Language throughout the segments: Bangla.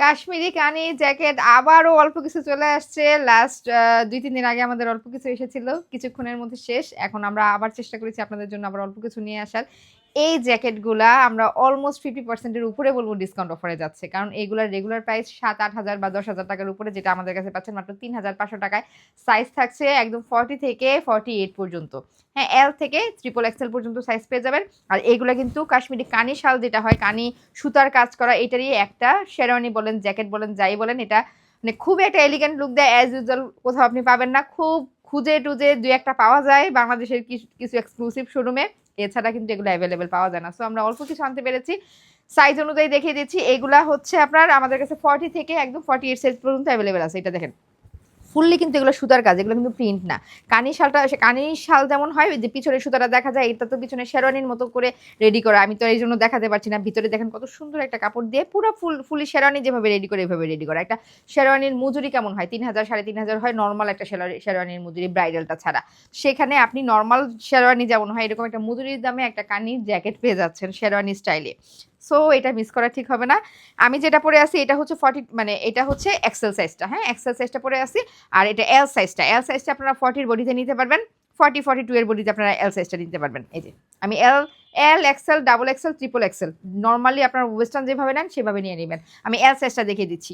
কাশ্মীরি কানি জ্যাকেট আবারও অল্প কিছু চলে আসছে। লাস্ট দুই, তিন দিন আগে আমাদের অল্প কিছু এসেছিল। কিছুক্ষণের মধ্যে শেষ। এখন আমরা আবার চেষ্টা করেছি আপনাদের জন্য আবার অল্প কিছু নিয়ে আসার। এই জ্যাকেটগুলা আমরা অলমোস্ট ফিফটি পার্সেন্টের উপরে বলব ডিসকাউন্ট অফারে যাচ্ছে। কারণ এগুলার রেগুলার প্রাইস সাত আট হাজার বা দশ হাজার টাকার উপরে যেটা আমাদের কাছে পাচ্ছেন মাত্র তিন হাজার পাঁচশো টাকায়। সাইজ থাকছে একদম ফর্টি থেকে ফর্টি এইট পর্যন্ত। হ্যাঁ এল থেকে ট্রিপল এক্সেল পর্যন্ত সাইজ পেয়ে যাবেন। আর এগুলা কিন্তু কাশ্মীরি কানি শাল যেটা হয়, কানি সুতার কাজ করা, এটারই একটা শেরওয়ানি বলেন, জ্যাকেট বলেন, যাই বলেন, এটা মানে খুব একটা এলিগেন্ট লুক দেয়। অ্যাজ ইউজুয়াল কোথাও আপনি পাবেন না। খুব খুঁজে টুজে দুই একটা পাওয়া যায় বাংলাদেশের কিছু- কিছু এক্সক্লুসিভ শোরুমে এছাড়া কিন্তু এগুলো অ্যাভেলেবেল পাওয়া যায় না। সো আমরা অল্প কিছু আনতে পেরেছি। সাইজ অনুযায়ী দেখিয়ে দিচ্ছি। এগুলা হচ্ছে আপনার আমাদের কাছে ফর্টি থেকে একদম ফর্টি এইট সাইজ পর্যন্ত অ্যাভেলেবেল আছে। এটা দেখেন। ফুললি কিন্তু এগুলো সুতার কাজ, এগুলো কিন্তু প্রিন্ট না। কানি শালটা, সে কানি শাল যেমন হয় যে পিছনে সুতাটা দেখা যায়, এটা তো পিছনে শেরওয়ানির মতো করে রেডি করা। আমি তো এই জন্য দেখাতে পারছি না। ভিতরে দেখেন কত সুন্দর একটা কাপড় দিয়ে পুরো ফুল, ফুলি শেরওয়ানি যেভাবে রেডি করে, এভাবে রেডি করা। একটা শেরওয়ানির মজুরি কেমন হয়? তিন হাজার, সাড়ে তিন হাজার হয় নর্মাল একটা শেরওয়ানি- শেরওয়ানির মজুরি ব্রাইডালটা ছাড়া। সেখানে আপনি নর্মাল শেরওয়ানি যেমন হয়, এরকম একটা মজুরির দামে একটা কানি জ্যাকেট পেয়ে যাচ্ছেন শেরওয়ানি স্টাইলে সো এটা মিস করা ঠিক হবে না। আমি যেটা পরে আছি, এটা হচ্ছে ফর্টি মানে এটা হচ্ছে এক্সেল সাইজটা হ্যাঁ? এক্সেল সাইজটা পরে আছি, আর এটা এল সাইজটা এল সাইজটা আপনারা ফর্টির বডিতে নিতে পারবেন ফর্টি ফর্টি টু এর বডিতে আপনারা এল সাইজটা নিতে পারবেন। এই যে, আমি L L XL double XL triple XL normally আপনার ওয়েস্টার্ন যেভাবে নেন, সেভাবে নিয়ে নেবেন। আমি এল সাইজটা দেখিয়ে দিচ্ছি।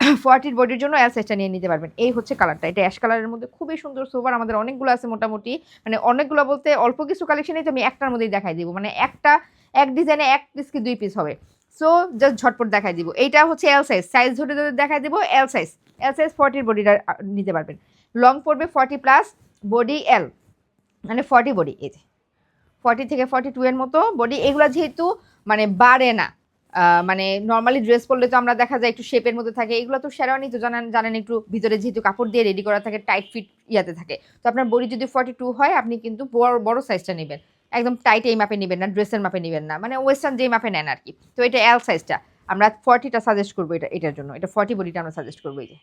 ফর্টির বডির জন্য এল সাইজটা নিয়ে নিতে পারবেন। এই হচ্ছে কালারটা এটা অ্যাশ কালারের মধ্যে খুবই সুন্দর সোভার আমাদের অনেকগুলো আছে মোটামুটি। মানে অনেকগুলো বলতে অল্প কিছু কালেকশনই তো আমি একটার মধ্যেই দেখাই দিব। মানে একটা এক ডিজাইনে এক পিস কি দুই পিস হবে। সো জাস্ট ঝটপট দেখাই দিব। এইটা হচ্ছে এল সাইজ সাইজ ধরে ধরে দেখাই দিব এল সাইজ এল সাইজ ফর্টির বডিটা নিতে পারবেন। লং পড়বে ফর্টি প্লাস বডি এল মানে ফর্টি বডি এই যে। ফর্টি থেকে ফর্টি টু এর মতো বডি এগুলো যেহেতু মানে বাড়ে না মানে নর্মালি ড্রেস পরলে তো আমরা দেখা যায় একটু শেপের মধ্যে থাকে। এগুলো তো শেরানি তো জানেন জানেন একটু ভিতরে যেহেতু কাপড় দিয়ে রেডি করা থাকে টাইট ফিট ইয়াতে থাকে। তো আপনার বডি যদি ফর্টি টু হয়, আপনি কিন্তু বড় বড় সাইজটা নেবেন। একদম টাইট এই মাপে নেবেন না ড্রেসের মাপে নেবেন না মানে ওয়েস্টার্ন যেই মাপে নেন আর কি তো এটা এল সাইজটা আমরা ফর্টিটা সাজেস্ট করব এটা, এটার জন্য, এটা ফর্টি বডিটা আমরা সাজেস্ট করব এই যে।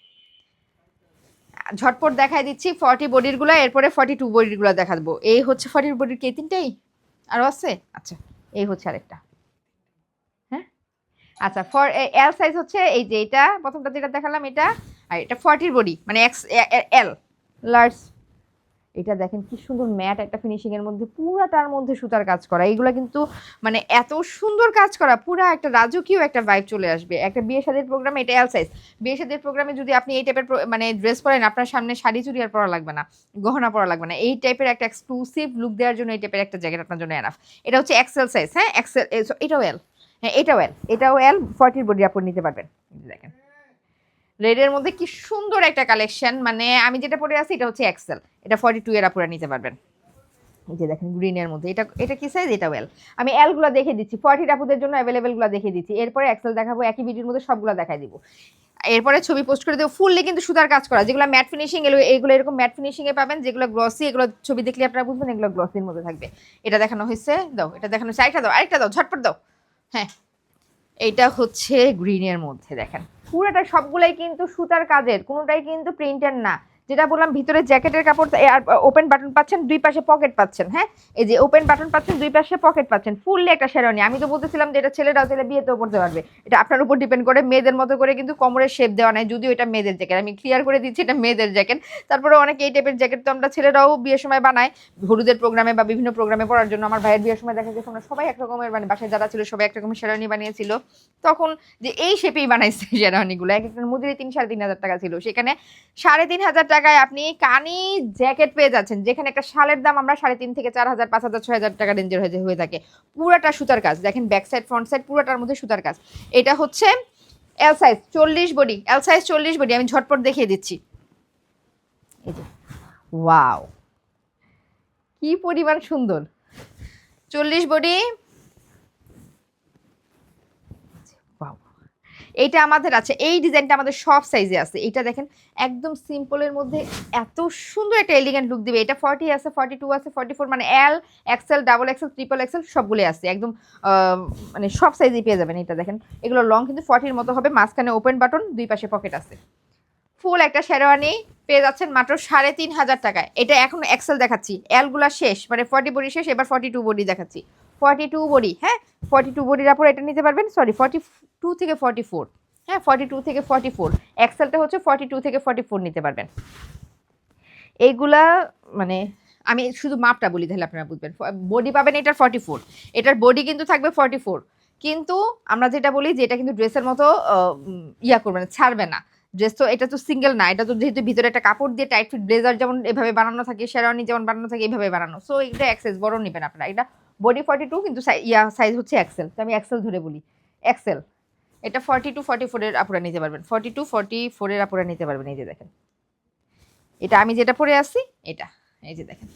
ঝটপট দেখাই দিচ্ছি ফর্টি বডিরগুলো এরপরে ফর্টি টু বডিরগুলো দেখাবো। এই হচ্ছে ফর্টি বডির কে তিনটেই? আরও আছে? আচ্ছা এই হচ্ছে আরেকটা। হ্যাঁ? আচ্ছা ফর এল সাইজ হচ্ছে এই যে এটা, প্রথমটা যেটা দেখালাম এটা, আর এটা ফর্টির বডি মানে এক্স এল লার্জ এটা দেখেন কি সুন্দর ম্যাট একটা ফিনিশিং এর মধ্যে, পুরাটার মধ্যে সুতার কাজ করা। এইগুলো কিন্তু মানে এত সুন্দর কাজ করা, পুরা একটা রাজকীয় একটা ভাইব চলে আসবে। একটা বিয়ে শাদীর প্রোগ্রামে এটা এল সাইজ বিয়ে শাদীর প্রোগ্রামে যদি আপনি এই টাইপের মানে ড্রেস পরেন, আপনার সামনে শাড়ি চুড়ি আর পরা লাগবে না, গহনা পরা লাগবে না। এই টাইপের একটা এক্সক্লুসিভ লুক দেওয়ার জন্য এই টাইপের একটা জ্যাকেট আপনার জন্য এনাফ এটা হচ্ছে এক্সেল সাইজ হ্যাঁ? এক্সেল এটাও এল হ্যাঁ এটাও এল এটাও এল ফর্টির বডি আপনি নিতে পারবেন। দেখেন। রেডের মধ্যে কি সুন্দর একটা কালেকশন মানে আমি যেটা পরে আছি এটা হচ্ছে এক্সেল এটা ফর্টি টু এর আপুরা নিতে পারবেন। এই যে দেখেন গ্রিনের মধ্যে, এটা এটা কি সাইজ এটা ওয়েল আমি এলগুলো দেখে দিচ্ছি ফর্টি আপুদের জন্য অ্যাভেলেবেলগুলো দেখে দিচ্ছি। এরপরে এক্সেল দেখাবো, একই ভিডিওর মধ্যে সবগুলো দেখাই দিব। এরপরে ছবি পোস্ট করে দেবো ফুললি কিন্তু সুতার কাজ করা। যেগুলো ম্যাট ফিনিশিং এগুলো এগুলো এরকম ম্যাট ফিনিশিং এ পাবেন, যেগুলো গ্লসি এগুলো ছবি দেখলে আপনারা বুঝবেন, এগুলো গ্লসির মধ্যে থাকবে। এটা দেখানো হয়েছে, দাও, এটা দেখানো হয়েছে। আরেকটা দাও আরেকটা দাও, ঝটপট দাও। হ্যাঁ এইটা হচ্ছে গ্রিনের মধ্যে, দেখেন। পুরোটা সবগুলাই কিন্তু সুতার কাজের কোনোটাই কিন্তু প্রিন্টের না। যেটা বললাম, ভিতরে জ্যাকেটের কাপড় আর ওপেন বাটন পাচ্ছেন, দুই পাশে পকেট পাচ্ছেন হ্যাঁ? এই যে ওপেন বাটন পাচ্ছেন, দুই পাশে পকেট পাচ্ছেন ফুললি একটা শেরওয়ানি আমি তো বলতেছিলাম যে এটা ছেলেরাও চাইলে বিয়েতেও পড়তে পারবে। এটা আপনার উপর ডিপেন্ড করে, মেয়েদের মতো করে কিন্তু কোমরের শেপ দেওয়া নাই, যদিও এটা মেয়েদের জ্যাকেট আমি ক্লিয়ার করে দিচ্ছি, এটা মেয়েদের জ্যাকেট তারপরে অনেক এই টাইপের জ্যাকেট তো আমরা ছেলেরাও বিয়ের সময় বানাই হলুদের প্রোগ্রামে বা বিভিন্ন প্রোগ্রামে পড়ার জন্য আমার ভাইয়ের বিয়ের সময় দেখা গেছে আমরা সবাই একরকমের মানে বাসায় যারা ছিল সবাই একরকমের শেরওয়ানি বানিয়েছিল। তখন যে এই শেপেই বানাইছে শেরওয়ানিগুলো এক একটার মজুরি তিন সাড়ে তিন হাজার টাকা ছিল। সেখানে সাড়ে তিন হাজার টাকায় আপনি কানি জ্যাকেট পেয়ে যাচ্ছেন, যেখানে একটা শালের দাম আমরা সাড়ে তিন থেকে চার হাজার, পাঁচ হাজার, ছয় হাজার টাকা রেঞ্জের হয়ে হয়ে থাকে। পুরাটা সুতার কাজ। দেখেন ব্যাক সাইড ফ্রন্ট সাইড পুরাটার মধ্যে সুতার কাজ। এটা হচ্ছে এল সাইজ চল্লিশ বডি এল সাইজ চল্লিশ বডি আমি ঝটপট দেখিয়ে দিচ্ছি। এই যে ওয়াও কি পরিমাণ সুন্দর। চল্লিশ বডি এইটা আমাদের আছে, এই ডিজাইনটা আমাদের সব সাইজে আছে। এটা দেখেন, একদম সিম্পলের মধ্যে এত সুন্দর একটা এলিগেন্ট লুক দিবে। এটা ফর্টি আছে ফর্টি টু আছে ফর্টি ফোর মানে L XL double XL triple XL সবগুলোই আছে। একদম মানে সব সাইজেই পেয়ে যাবেন এটা দেখেন। এগুলো লং কিন্তু ফর্টির মতো হবে, মাঝখানে ওপেন বাটন দুই পাশে পকেট আছে। ফুল একটা শেরওয়ানি পেয়ে যাচ্ছেন মাত্র সাড়ে তিন হাজার টাকায়। এটা এখন এক্সেল দেখাচ্ছি। এলগুলা শেষ মানে ফর্টি বডি শেষ, এবার ফর্টি টু বডি দেখাচ্ছি। ফর্টি টু বডি হ্যাঁ? ফর্টি টু বডির আপর এটা নিতে পারবেন সরি ফর্টি টু থেকে ফর্টি ফোর হ্যাঁ? ফর্টি টু থেকে ফর্টি ফোর এক্সেলটা হচ্ছে ফর্টি টু থেকে ফর্টি ফোর নিতে পারবেন। এইগুলা মানে আমি শুধু মাপটা বলি, তাহলে আপনারা বুঝবেন। বডি পাবেন এটার ফর্টি ফোর এটার বডি কিন্তু থাকবে ফর্টি ফোর কিন্তু আমরা যেটা বলি যে এটা কিন্তু ড্রেসের মতো ইয়া করবে না, ছাড়বে না। ড্রেস তো, এটা তো সিঙ্গেল না, এটা তো যেহেতু ভিতরে একটা কাপড় দিয়ে টাইট ফিট ব্লেজার যেমন এভাবে বানানো থাকে শেরানি যেমন বানানো থাকে এইভাবে বানানো। সো এটা এক্সেস বড় নেবেন আপনারা, এটা বডি ফর্টি টু কিন্তু ইয়া সাইজ হচ্ছে এক্সেল তো আমি এক্সেল ধরে বলি। এক্সেল এটা ফর্টি টু ফর্টি ফোরের আপুরা নিতে পারবেন। ফর্টি টু ফর্টি ফোরের আপুরা নিতে পারবেন, এই যে দেখেন। এটা আমি যেটা পরে আসছি, এটা, এই যে দেখেন।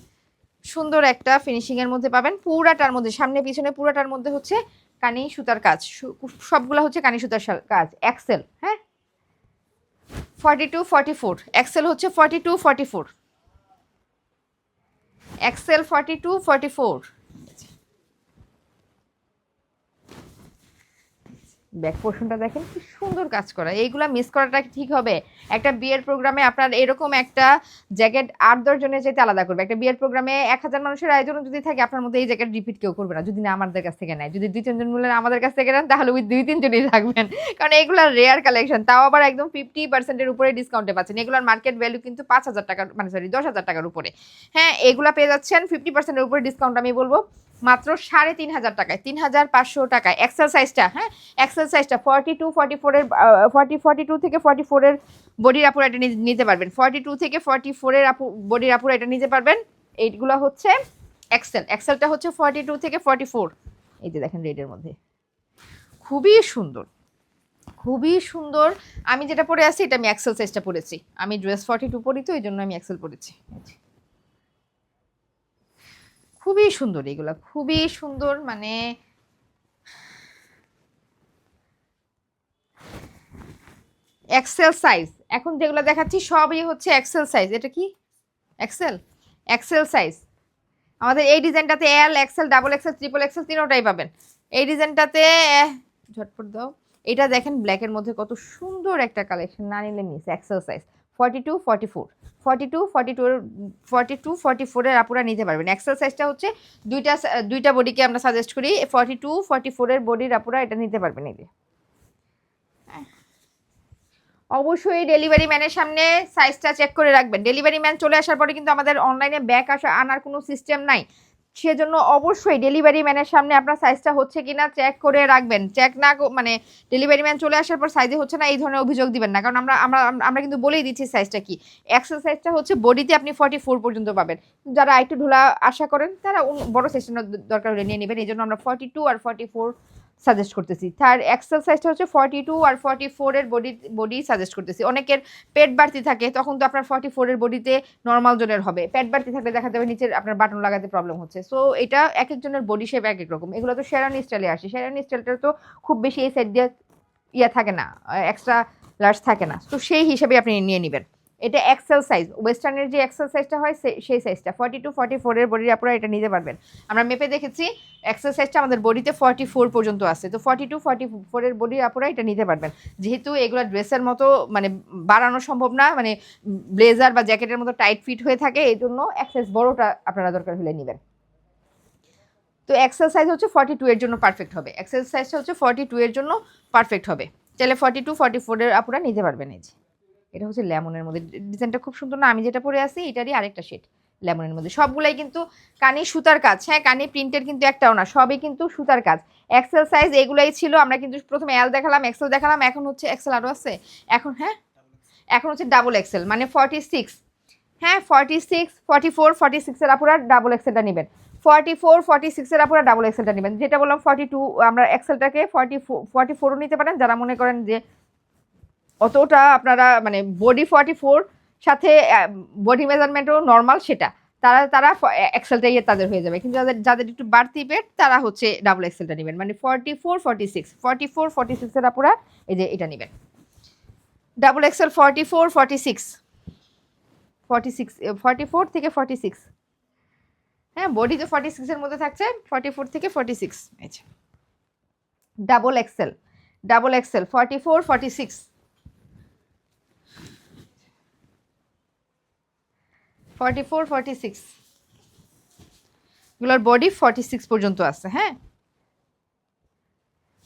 সুন্দর একটা ফিনিশিংয়ের মধ্যে পাবেন। পুরাটার মধ্যে, সামনে, পিছনে পুরাটার মধ্যে হচ্ছে কানি সুতার কাজ। সবগুলা হচ্ছে কানি সুতার কাজ। এক্সেল হ্যাঁ? Forty two forty four XL হচ্ছে forty two forty four XL forty two forty four back পোর্শনটা দেখেন, কি সুন্দর কাজ করা। এইগুলা মিস করাটা ঠিক হবে? একটা বিয়ের প্রোগ্রামে আপনার এরকম একটা জ্যাকেট আট, দশ জনের চাইতে আলাদা করবে। একটা বিয়ের প্রোগ্রামে এক হাজার মানুষের আয়োজন যদি থাকে, আপনার মধ্যে এই জ্যাকেট রিপিট কেউ করবে না। যদি না আমাদের কাছ থেকে নেয়। যদি দুই তিনজন মিলে আমাদের কাছ থেকে নেন, তাহলে ওই দুই তিনজনই থাকবেন কারণ এগুলো রেয়ার কালেকশন তাও আবার একদম ফিফটি পার্সেন্টের উপরে ডিসকাউন্টে পাচ্ছেন। এগুলোর মার্কেট ভ্যালু কিন্তু পাঁচ হাজার টাকার মানে সরি দশ হাজার টাকার উপরে। হ্যাঁ এগুলা পেয়ে যাচ্ছেন ফিফটি পার্সেন্টের উপরে ডিসকাউন্ট আমি বলব। মাত্র সাড়ে তিন হাজার টাকায়, তিন হাজার পাঁচশো টাকায়। এক্সেল সাইজটা হ্যাঁ? এক্সেল সাইজটা ফর্টি টু ফর্টি ফোরের ফর্টি ফর্টি টু থেকে ফর্টি ফোরের বডির আপুরা এটা নিতে পারবেন। ফর্টি টু থেকে ফর্টি ফোরের আপু বডির আপুরা এটা নিতে পারবেন। এইগুলো হচ্ছে এক্সেল এক্সেলটা হচ্ছে ফর্টি টু থেকে ফর্টি ফোর এই যে দেখেন রেডের মধ্যে। খুবই সুন্দর। খুবই সুন্দর। আমি যেটা পরে আছি, এটা আমি এক্সেল সাইজটা পরেছি। আমি ড্রেস ফর্টি টু পরি তো, এই জন্য আমি এক্সেল পরেছি। খুবই সুন্দর এগুলা, খুবই সুন্দর মানে এক্সেল সাইজ এখন যেগুলো দেখাচ্ছি সবই হচ্ছে এক্সেল সাইজ এটা কি? এক্সেল এক্সেল সাইজ আমাদের এই ডিজাইনটাতে L XL double XL triple XL তিনোটাই পাবেন। এই ডিজাইনটাতে ঝটপট দাও। এটা দেখেন ব্ল্যাকের মধ্যে কত সুন্দর একটা কালেকশন না নিলে miss XL size forty two forty four forty two forty two forty two forty ফোরের আপুরা নিতে পারবেন এক্সেল সাইজটা হচ্ছে দুইটা দুইটা বডিকে আমরা সাজেস্ট করি। ফর্টি টু ফর্টি ফোরের বডির আপুরা এটা নিতে পারবেন এই অবশ্যই ডেলিভারি ম্যানের সামনে সাইজটা চেক করে রাখবেন। ডেলিভারি ম্যান চলে আসার পরে কিন্তু আমাদের অনলাইনে ব্যাক আসা আনার কোনো সিস্টেম নাই। সেজন্য অবশ্যই ডেলিভারি ম্যানের সামনে আপনার সাইজটা হচ্ছে কিনা চেক করে রাখবেন। চেক না মানে ডেলিভারি ম্যান চলে আসার পর সাইজে হচ্ছে না, এই ধরনের অভিযোগ দিবেন না। কারণ আমরা আমরা আমরা কিন্তু বলেই দিচ্ছি সাইজটা কি। এক্সেল সাইজটা হচ্ছে বডিতে আপনি ফর্টি ফোর পর্যন্ত পাবেন। যারা একটু ঢোলা আশা করেন, তারা বড় সাইজটা দরকার হলে নিয়ে নেবেন। এই জন্য আমরা ফর্টি টু আর ফর্টি ফোর সাজেস্ট করতেছি। তার এক্সেল সাইজটা হচ্ছে ফর্টি টু আর ফর্টি ফোরের বডি বডি সাজেস্ট করতেছি। অনেকের পেট বাড়তি থাকে, তখন তো আপনার ফর্টি ফোরের বডিতে নর্মাল জনের হবে। পেট বাড়তি থাকলে দেখা যাবে নিচের আপনার বাটন লাগাতে প্রবলেম হচ্ছে। সো এটা এক একজনের বডি শেপ এক এক রকম। এগুলো তো শেরানি স্টাইলে আসে। শেরানি স্টাইলটা তো খুব বেশি এই সাইড দিয়ে ইয়ে থাকে না এক্সট্রা লার্জ থাকে না। তো সেই হিসেবে আপনি নিয়ে নেবেন। এটা এক্সেল সাইজ ওয়েস্টার্নের যে এক্সেল সাইজটা হয় সেই সাইজটা ফর্টি টু ফর্টি ফোরের বডির আপনারা এটা নিতে পারবেন। আমরা মেপে দেখেছি এক্সেল সাইজটা আমাদের বডিতে ফর্টি ফোর পর্যন্ত আছে, তো ফর্টি টু ফর্টি ফোরের বডির আপনারা এটা নিতে পারবেন। যেহেতু এগুলো ড্রেসের মতো মানে বাড়ানো সম্ভব না মানে ব্লেজার বা জ্যাকেটের মতো টাইট ফিট হয়ে থাকে, এই জন্য এক্সেস বড়টা আপনারা দরকার হলে নেবেন। তো এক্সেল সাইজ হচ্ছে ফর্টি টু এর জন্য পারফেক্ট হবে। এক্সেল সাইজটা হচ্ছে ফর্টি টু এর জন্য পারফেক্ট হবে। তাহলে ফর্টি টু ফর্টি ফোরের আপনারা নিতে পারবেন এই যে। এটা হচ্ছে লেমনের মধ্যে। ডিজাইনটা খুব সুন্দর না, আমি যেটা পরে আছি এটারই আরেকটা শেড লেমনের মধ্যে। সবগুলাই কিন্তু কানি সুতার কাজ হ্যাঁ কানি প্রিন্টের কিন্তু একটাও না, সবই কিন্তু সুতার কাজ। এক্সেল সাইজ এগুলাই ছিল, আমরা কিন্তু প্রথমে এল দেখালাম এক্সেল দেখালাম, এখন হচ্ছে এক্সেল আরও আছে? এখন হ্যাঁ? এখন হচ্ছে ডাবল এক্সেল মানে ফর্টি সিক্স হ্যাঁ forty six forty four forty সিক্সের আপুরা ডাবল এক্সেলটা নেবেন। ফর্টি ফোর ফর্টি সিক্সের আপুরা ডাবল এক্সেলটা নেবেন। যেটা বললাম ফর্টি টু আমরা এক্সেলটাকে ফর্টি ফোর ফর্টি ফোরও নিতে পারেন, যারা মনে করেন যে অতটা আপনারা মানে বডি ফর্টি ফোর সাথে বডি মেজারমেন্টও নর্মাল সেটা। তারা তারা এক্সেলটা ইয়ে তাদের হয়ে যাবে। কিন্তু যাদের যাদের একটু বাড়তি পেট তারা হচ্ছে ডাবল এক্সেলটা নেবেন। মানে forty four forty six forty four forty সিক্সের আপুরা এই যে এটা নেবেন। Double XL forty four forty six forty six forty four থেকে ফর্টি সিক্স হ্যাঁ বডি তো ফর্টি সিক্সের মধ্যে থাকছে। ফর্টি ফোর থেকে forty six double XL double XL forty four forty six forty four forty six এগুলোর বডি ফর্টি সিক্স পর্যন্ত আছে হ্যাঁ?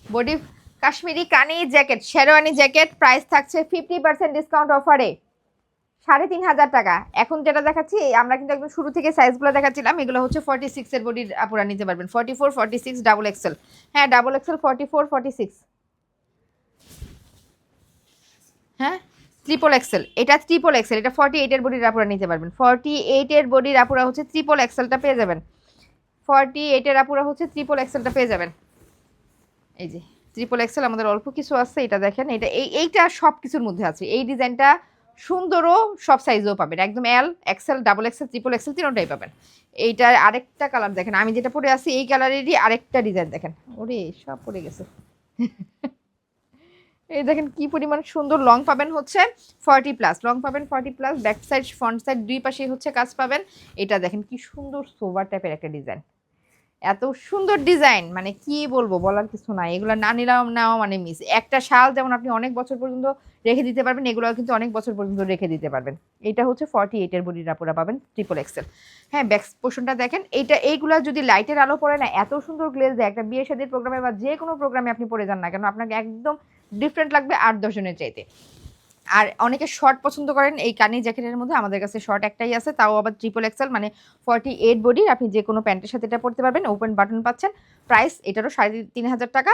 বডি কাশ্মীরি কানি জ্যাকেট শেরওয়ানি জ্যাকেট প্রাইস থাকছে ফিফটি পার্সেন্ট ডিসকাউন্ট অফারে সাড়ে তিন হাজার টাকা। এখন যেটা দেখাচ্ছি, আমরা কিন্তু একদম শুরু থেকে সাইজগুলো দেখাচ্ছিলাম, এগুলো হচ্ছে ফর্টি সিক্সের বডির আপুরা নিতে পারবেন। Forty four forty six double XL হ্যাঁ double XL forty four forty six হ্যাঁ? ট্রিপল এক্সেল এটা ট্রিপল এক্সেল এটা ফর্টি এইটের বডির আপুরা নিতে পারবেন। ফর্টি এইটের বডির আপুরা হচ্ছে ট্রিপল এক্সেলটা পেয়ে যাবেন। ফর্টি এইটের আপুরা হচ্ছে ট্রিপল এক্সেলটা পেয়ে যাবেন। এই যে ট্রিপল এক্সেল আমাদের অল্প কিছু আছে, এটা দেখেন, এটা এই, এইটা সব কিছুর মধ্যে আছে। এই ডিজাইনটা সুন্দরও সব সাইজেও পাবেন, একদম L XL double XL triple XL তিনটাই পাবেন। এইটার আরেকটা কালার দেখেন, আমি যেটা পরে আছি, এই কালারেরই আরেকটা ডিজাইন দেখেন। ওরে, সব পরে গেছে। এই দেখেন কি পরিমাণ সুন্দর লং পাবেন হচ্ছে ফর্টি প্লাস লং পাবেন forty plus back side front side দুই পাশেই হচ্ছে কাজ পাবেন। এটা দেখেন কি সুন্দর সোভার টাইপের একটা ডিজাইন এত সুন্দর ডিজাইন মানে কি বলব, বলার কিছু নাই। এগুলো না নিলাম, নাও মানে মিস একটা শাল যেমন আপনি অনেক বছর পর্যন্ত রেখে দিতে পারবেন এগুলো কিন্তু অনেক বছর পর্যন্ত রেখে দিতে পারবেন। এটা হচ্ছে ফর্টি এইটের বডির আপুরা পাবেন ট্রিপল এক্সেল হ্যাঁ ব্যাক পোর্শনটা দেখেন এইটা এইগুলো যদি লাইটের আলো পড়ে না, এত সুন্দর গ্লেজ দেয়, একটা বিয়ে শাদীর প্রোগ্রামে বা যে কোনো প্রোগ্রামে আপনি পরে যান না কেন, আপনাকে একদম ডিফারেন্ট লাগবে আট দশজনের চাইতে। আর অনেকে শর্ট পছন্দ করেন, এই কানি জ্যাকেটের মধ্যে আমাদের কাছে শর্ট একটাই আছে, তাও আবার ট্রিপল এক্সেল মানে ফর্টি এইট বডির আপনি যে কোনো প্যান্টের সাথে এটা পরতে পারবেন ওপেন বাটন পাচ্ছেন। প্রাইস এটারও সাড়ে তিন হাজার টাকা।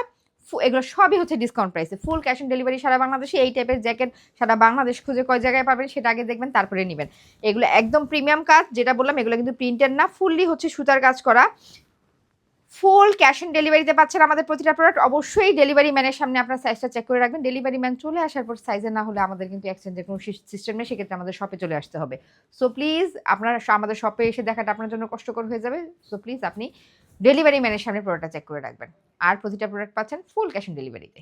এগুলো সবই হচ্ছে ডিসকাউন্ট প্রাইসে ফুল ক্যাশ অন ডেলিভারি সারা বাংলাদেশে এই টাইপের জ্যাকেট সারা বাংলাদেশ খুঁজে কয় জায়গায় পাবেন সেটা আগে দেখবেন, তারপরে নেবেন। এগুলো একদম প্রিমিয়াম কাজ, যেটা বললাম, এগুলো কিন্তু প্রিন্টের না ফুললি হচ্ছে সুতার কাজ করা। ফুল ক্যাশ অন ডেলিভারিতে পাচ্ছেন আমাদের প্রতিটা প্রোডাক্ট অবশ্যই ডেলিভারি ম্যানের সামনে আপনার সাইজটা চেক করে রাখবেন। ডেলিভারি ম্যান চলে আসার পর সাইজে না হলে আমাদের কিন্তু এক্সচেঞ্জের কোনো সিস্টেম নেই, সেক্ষেত্রে আমাদের শপে চলে আসতে হবে। সো প্লিজ আপনার আমাদের শপে এসে দেখাটা আপনার জন্য কষ্টকর হয়ে যাবে। সো প্লিজ আপনি ডেলিভারি ম্যানের সামনে প্রোডাক্টটা চেক করে রাখবেন। আর প্রতিটা প্রোডাক্ট পাচ্ছেন ফুল ক্যাশ অন ডেলিভারিতে